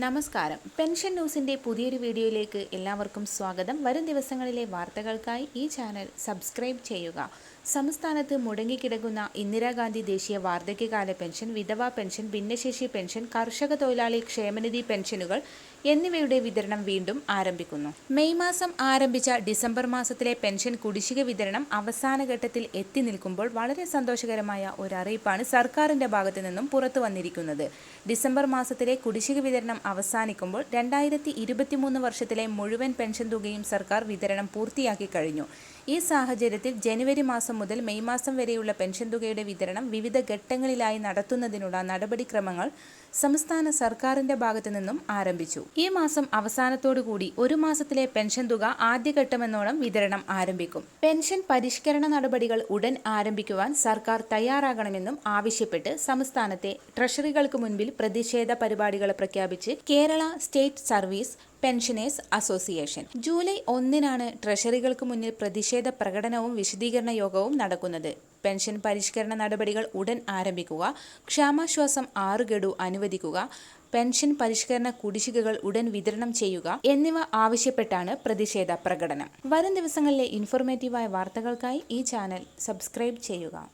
നമസ്കാരം. പെൻഷൻ ന്യൂസിന്റെ പുതിയൊരു വീഡിയോയിലേക്ക് എല്ലാവർക്കും സ്വാഗതം. വരും ദിവസങ്ങളിലെ വാർത്തകൾക്കായി ഈ ചാനൽ സബ്സ്ക്രൈബ് ചെയ്യുക. സംസ്ഥാനത്ത് മുടങ്ങിക്കിടക്കുന്ന ഇന്ദിരാഗാന്ധി ദേശീയ വാർദ്ധക്യകാല പെൻഷൻ വിധവാ പെൻഷൻ ഭിന്നശേഷി പെൻഷൻ കർഷക തൊഴിലാളി ക്ഷേമനിധി പെൻഷനുകൾ എന്നിവയുടെ വിതരണം വീണ്ടും ആരംഭിക്കുന്നു. മെയ് മാസം ആരംഭിച്ച ഡിസംബർ മാസത്തിലെ പെൻഷൻ കുടിശ്ശിക വിതരണം അവസാന ഘട്ടത്തിൽ എത്തി നിൽക്കുമ്പോൾ വളരെ സന്തോഷകരമായ ഒരു അറിയിപ്പാണ് സർക്കാരിന്റെ ഭാഗത്തു നിന്നും പുറത്തു വന്നിരിക്കുന്നത്. ഡിസംബർ മാസത്തിലെ കുടിശ്ശിക വിതരണം അവസാനിക്കുമ്പോൾ രണ്ടായിരത്തി ഇരുപത്തിമൂന്ന് വർഷത്തിലെ മുഴുവൻ പെൻഷൻ തുകയും സർക്കാർ വിതരണം പൂർത്തിയാക്കി കഴിഞ്ഞു. ഈ സാഹചര്യത്തിൽ ജനുവരി മാസം മുതൽ മെയ് മാസം വരെയുള്ള പെൻഷൻ തുകയുടെ വിതരണം വിവിധ ഘട്ടങ്ങളിലായി നടത്തുന്നതിനുള്ള നടപടിക്രമങ്ങൾ സംസ്ഥാന സർക്കാരിന്റെ ഭാഗത്തു നിന്നും ആരംഭിച്ചു. ഈ മാസം അവസാനത്തോടുകൂടി ഒരു മാസത്തിലെ പെൻഷൻ തുക ആദ്യഘട്ടമെന്നോണം വിതരണം ആരംഭിക്കും. പെൻഷൻ പരിഷ്കരണ നടപടികൾ ഉടൻ ആരംഭിക്കുവാൻ സർക്കാർ തയ്യാറാകണമെന്നും ആവശ്യപ്പെട്ട് സംസ്ഥാനത്തെ ട്രഷറികൾക്ക് മുൻപിൽ പ്രതിഷേധ പരിപാടികൾ പ്രഖ്യാപിച്ച് Kerala state service pensioners association. July ഒന്നിനാണ് ട്രഷറികൾക്ക് മുന്നിൽ പ്രതിഷേധ പ്രകടനവും വിശദീകരണ യോഗവും നടക്കുന്നത്. പെൻഷൻ പരിഷ്കരണ നടപടികൾ ഉടൻ ആരംഭിക്കുക ക്ഷാമാശ്വാസം ആറ് അനുവദിക്കുക പെൻഷൻ പരിഷ്കരണ കുടിശ്ശികകൾ ഉടൻ വിതരണം ചെയ്യുക എന്നിവ ആവശ്യപ്പെട്ടാണ് പ്രതിഷേധ പ്രകടനം. വരും ദിവസങ്ങളിലെ ഇൻഫോർമേറ്റീവായ വാർത്തകൾക്കായി ഈ ചാനൽ സബ്സ്ക്രൈബ് ചെയ്യുക.